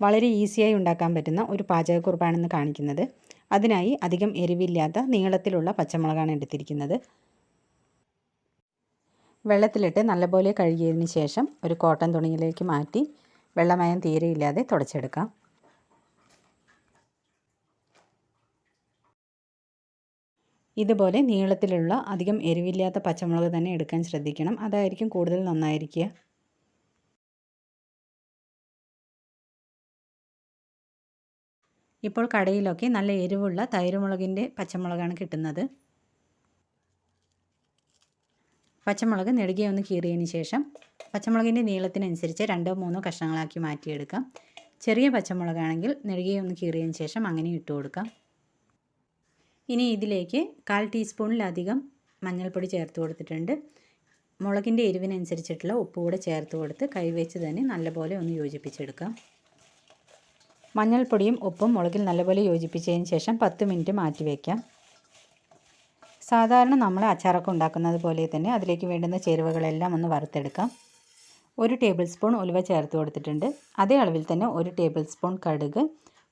വളരെ ഈസിയായി ഉണ്ടാക്കാൻ പറ്റുന്ന ഒരു പാചകക്കുറിപ്പാണെന്ന് കാണിക്കുന്നത്. അതിനായി അധികം എരിവില്ലാത്ത നീളത്തിലുള്ള പച്ചമുളകാണ് എടുത്തിരിക്കുന്നത്. വെള്ളത്തിലിട്ട് നല്ലപോലെ കഴുകിയതിന് ശേഷം ഒരു കോട്ടൺ തുണിയിലേക്ക് മാറ്റി വെള്ളമയം തീരെയില്ലാതെ തുടച്ചെടുക്കാം. ഇതുപോലെ നീളത്തിലുള്ള അധികം എരിവില്ലാത്ത പച്ചമുളക് തന്നെ എടുക്കാൻ ശ്രദ്ധിക്കണം. അതായിരിക്കും കൂടുതൽ നന്നായിരിക്കുക. ഇപ്പോൾ കടയിലൊക്കെ നല്ല എരിവുള്ള തൈരുമുളകിന്റെ പച്ചമുളകാണ് കിട്ടുന്നത്. പച്ചമുളക് നെടുകെ ഒന്ന് കീറിയതിന് ശേഷം പച്ചമുളകിന്റെ നീളത്തിനനുസരിച്ച് രണ്ടോ മൂന്നോ കഷ്ണങ്ങളാക്കി മാറ്റിയെടുക്കാം. ചെറിയ പച്ചമുളകാണെങ്കിൽ നെടുകെ ഒന്ന് കീറിയതിന് ശേഷം അങ്ങനെ ഇട്ട് കൊടുക്കാം. ഇനി ഇതിലേക്ക് കാൽ ടീസ്പൂണിലധികം മഞ്ഞൾപ്പൊടി ചേർത്ത് കൊടുത്തിട്ടുണ്ട്. മുളകിന്റെ എരിവിനനുസരിച്ചിട്ടുള്ള ഉപ്പ് കൂടെ ചേർത്ത് കൊടുത്ത് കൈവച്ച് തന്നെ നല്ലപോലെ ഒന്ന് യോജിപ്പിച്ചെടുക്കാം. മഞ്ഞൾപ്പൊടിയും ഉപ്പും മുളകിൽ നല്ലപോലെ യോജിപ്പിച്ചതിന് ശേഷം പത്ത് മിനിറ്റ് മാറ്റി വയ്ക്കാം. സാധാരണ നമ്മൾ അച്ചാറൊക്കെ ഉണ്ടാക്കുന്നത് പോലെ തന്നെ അതിലേക്ക് വേണ്ടുന്ന ചേരുവകളെല്ലാം ഒന്ന് വറുത്തെടുക്കാം. ഒരു ടേബിൾ സ്പൂൺ ഉലുവ ചേർത്ത് കൊടുത്തിട്ടുണ്ട്. അതേ അളവിൽ തന്നെ ഒരു ടേബിൾ സ്പൂൺ കടുക്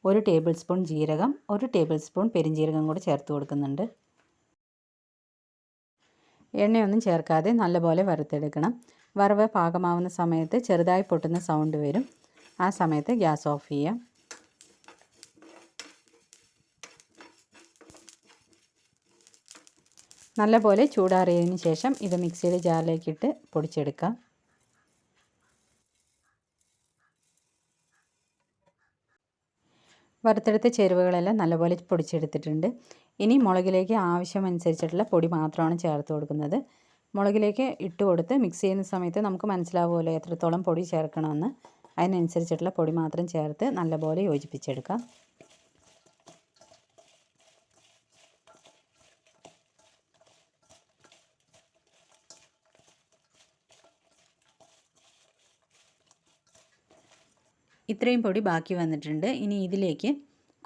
ഒരു ടേബിൾ സ്പൂൺ ജീരകം ഒരു ടേബിൾ സ്പൂൺ പെരിഞ്ജീരകം കൂടി ചേർത്ത് കൊടുക്കുന്നുണ്ട്. എണ്ണയൊന്നും ചേർക്കാതെ നല്ലപോലെ വറുത്തെടുക്കണം. വറവ് പാകമാവുന്ന സമയത്ത് ചെറുതായി പൊട്ടുന്ന സൗണ്ട് വരും. ആ സമയത്ത് ഗ്യാസ് ഓഫ് ചെയ്യാം. നല്ലപോലെ ചൂടാറിയതിന് ശേഷം ഇത് മിക്സിയുടെ ജാറിലേക്കിട്ട് പൊടിച്ചെടുക്കാം. വറുത്തെടുത്ത ചേരുവകളെല്ലാം നല്ലപോലെ പൊടിച്ചെടുത്തിട്ടുണ്ട്. ഇനി മുളകിലേക്ക് ആവശ്യമനുസരിച്ചിട്ടുള്ള പൊടി മാത്രമാണ് ചേർത്ത് കൊടുക്കുന്നത്. മുളകിലേക്ക് ഇട്ട് കൊടുത്ത് മിക്സ് ചെയ്യുന്ന സമയത്ത് നമുക്ക് മനസ്സിലാവുമല്ലോ എത്രത്തോളം പൊടി ചേർക്കണമെന്ന്. അതിനനുസരിച്ചിട്ടുള്ള പൊടി മാത്രം ചേർത്ത് നല്ലപോലെ യോജിപ്പിച്ചെടുക്കാം. ഇത്രയും പൊടി ബാക്കി വന്നിട്ടുണ്ട്. ഇനി ഇതിലേക്ക്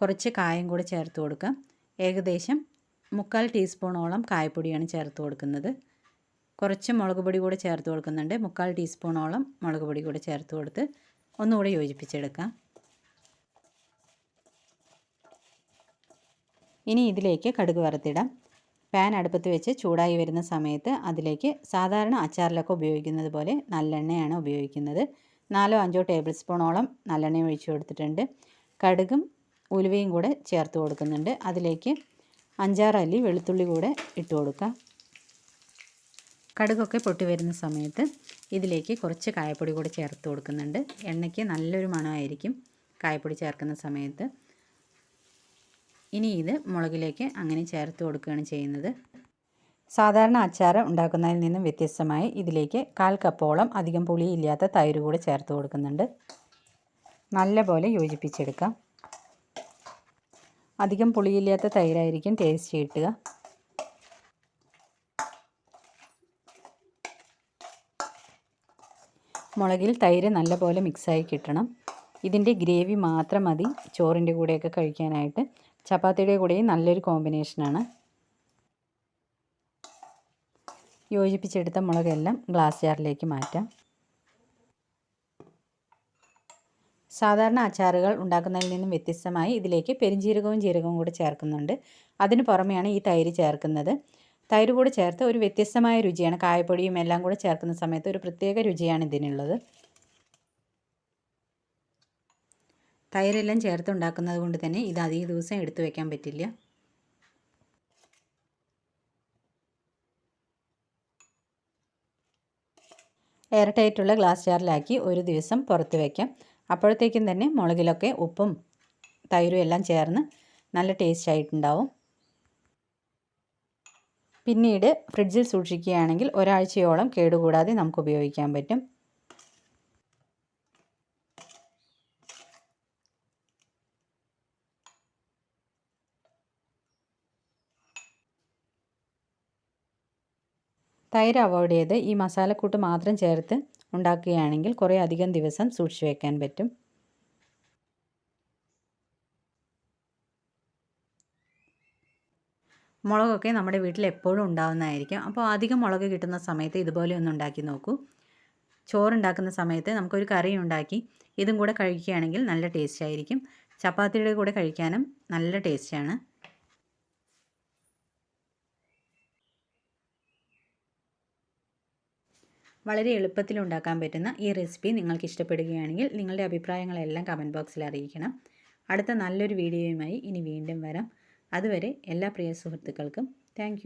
കുറച്ച് കായം കൂടെ ചേർത്ത് കൊടുക്കാം. ഏകദേശം മുക്കാൽ ടീസ്പൂണോളം കായപ്പൊടിയാണ് ചേർത്ത് കൊടുക്കുന്നത്. കുറച്ച് മുളക് പൊടി കൂടെ ചേർത്ത് കൊടുക്കുന്നുണ്ട്. മുക്കാൽ ടീസ്പൂണോളം മുളക് പൊടി കൂടെ ചേർത്ത് കൊടുത്ത് ഒന്നുകൂടെ യോജിപ്പിച്ചെടുക്കാം. ഇനി ഇതിലേക്ക് കടുക് വറുത്തിടാം. പാൻ അടുപ്പത്ത് വെച്ച് ചൂടായി വരുന്ന സമയത്ത് അതിലേക്ക് സാധാരണ അച്ചാറിലൊക്കെ ഉപയോഗിക്കുന്നത് പോലെ നല്ലെണ്ണയാണ് ഉപയോഗിക്കുന്നത്. നാലോ അഞ്ചോ ടേബിൾ സ്പൂണോളം നല്ലെണ്ണയും ഒഴിച്ചു കൊടുത്തിട്ടുണ്ട്. കടുകും ഉലുവയും കൂടെ ചേർത്ത് കൊടുക്കുന്നുണ്ട്. അതിലേക്ക് അഞ്ചാറ് അല്ലി വെളുത്തുള്ളി കൂടെ ഇട്ട് കൊടുക്കുക കടുകൊക്കെ പൊട്ടി വരുന്ന സമയത്ത് ഇതിലേക്ക് കുറച്ച് കായപ്പൊടി കൂടെ ചേർത്ത് കൊടുക്കുന്നുണ്ട്. എണ്ണയ്ക്ക് നല്ലൊരു മണമായിരിക്കും കായപ്പൊടി ചേർക്കുന്ന സമയത്ത്. ഇനി ഇത് മുളകിലേക്ക് അങ്ങനെ ചേർത്ത് കൊടുക്കുകയാണ് ചെയ്യുന്നത്. സാധാരണ അച്ചാർ ഉണ്ടാക്കുന്നതിൽ നിന്നും വ്യത്യസ്തമായി ഇതിലേക്ക് കാൽ കപ്പോളം അധികം പുളിയില്ലാത്ത തൈര് കൂടെ ചേർത്ത് കൊടുക്കുന്നുണ്ട്. നല്ലപോലെ യോജിപ്പിച്ചെടുക്കാം. അധികം പുളിയില്ലാത്ത തൈരായിരിക്കും ടേസ്റ്റ് കിട്ടുക. മുളകിൽ തൈര് നല്ലപോലെ മിക്സായി കിട്ടണം. ഇതിന്റെ ഗ്രേവി മാത്രം മതി. ചോറിന്റെ കൂടെയൊക്കെ കഴിക്കാനായിട്ട്. ചപ്പാത്തിയുടെ കൂടെയും നല്ലൊരു കോമ്പിനേഷനാണ്. യോജിപ്പിച്ചെടുത്ത മുളകെല്ലാം ഗ്ലാസ് ജാറിലേക്ക് മാറ്റാം. സാധാരണ അച്ചാറുകൾ ഉണ്ടാക്കുന്നതിൽ നിന്നും വ്യത്യസ്തമായി ഇതിലേക്ക് പെരിഞ്ജീരകവും ജീരകവും കൂടി ചേർക്കുന്നുണ്ട്. അതിന് പുറമെയാണ് ഈ തൈര് ചേർക്കുന്നത്. തൈര് കൂടി ചേർത്ത് ഒരു വ്യത്യസ്തമായ രുചിയാണ്. കായപ്പൊടിയും എല്ലാം കൂടി ചേർക്കുന്ന സമയത്ത് ഒരു പ്രത്യേക രുചിയാണ് ഇതിനുള്ളത്. തൈരെല്ലാം ചേർത്ത് ഉണ്ടാക്കുന്നത് കൊണ്ട് തന്നെ ഇത് അധിക ദിവസം എടുത്തു വയ്ക്കാൻ പറ്റില്ല. എയർ ടൈറ്റുള്ള ഗ്ലാസ് ജാറിലാക്കി ഒരു ദിവസം പുറത്ത് വയ്ക്കാം അപ്പോഴത്തേക്കും തന്നെ മുളകിലൊക്കെ ഉപ്പും തൈരും എല്ലാം ചേർന്ന് നല്ല ടേസ്റ്റ് ആയിട്ടുണ്ടാവും. പിന്നീട് ഫ്രിഡ്ജിൽ സൂക്ഷിക്കുകയാണെങ്കിൽ ഒരാഴ്ചയോളം കേടുകൂടാതെ നമുക്ക് ഉപയോഗിക്കാൻ പറ്റും. തൈര് അവോയ്ഡ് ചെയ്ത് ഈ മസാലക്കൂട്ട് മാത്രം ചേർത്ത് ഉണ്ടാക്കുകയാണെങ്കിൽ കുറേ അധികം ദിവസം സൂക്ഷിച്ചു വയ്ക്കാൻ പറ്റും. മുളകൊക്കെ നമ്മുടെ വീട്ടിൽ എപ്പോഴും ഉണ്ടാകുന്നതായിരിക്കും അപ്പോൾ അധികം മുളക് കിട്ടുന്ന സമയത്ത് ഇതുപോലെ ഒന്ന് ഉണ്ടാക്കി നോക്കൂ. ചോറുണ്ടാക്കുന്ന സമയത്ത് നമുക്കൊരു കറി ഉണ്ടാക്കി ഇതും കൂടെ കഴിക്കുകയാണെങ്കിൽ നല്ല ടേസ്റ്റ് ആയിരിക്കും. ചപ്പാത്തിയുടെ കൂടെ കഴിക്കാനും നല്ല ടേസ്റ്റാണ് വളരെ എളുപ്പത്തിൽ ഉണ്ടാക്കാൻ പറ്റുന്ന ഈ റെസിപ്പി നിങ്ങൾക്ക് ഇഷ്ടപ്പെടുകയാണെങ്കിൽ നിങ്ങളുടെ അഭിപ്രായങ്ങളെല്ലാം കമന്റ് ബോക്സിൽ അറിയിക്കണം. അടുത്ത നല്ലൊരു വീഡിയോയുമായി ഇനി വീണ്ടും വരാം. അതുവരെ എല്ലാ പ്രിയ സുഹൃത്തുക്കൾക്കും താങ്ക്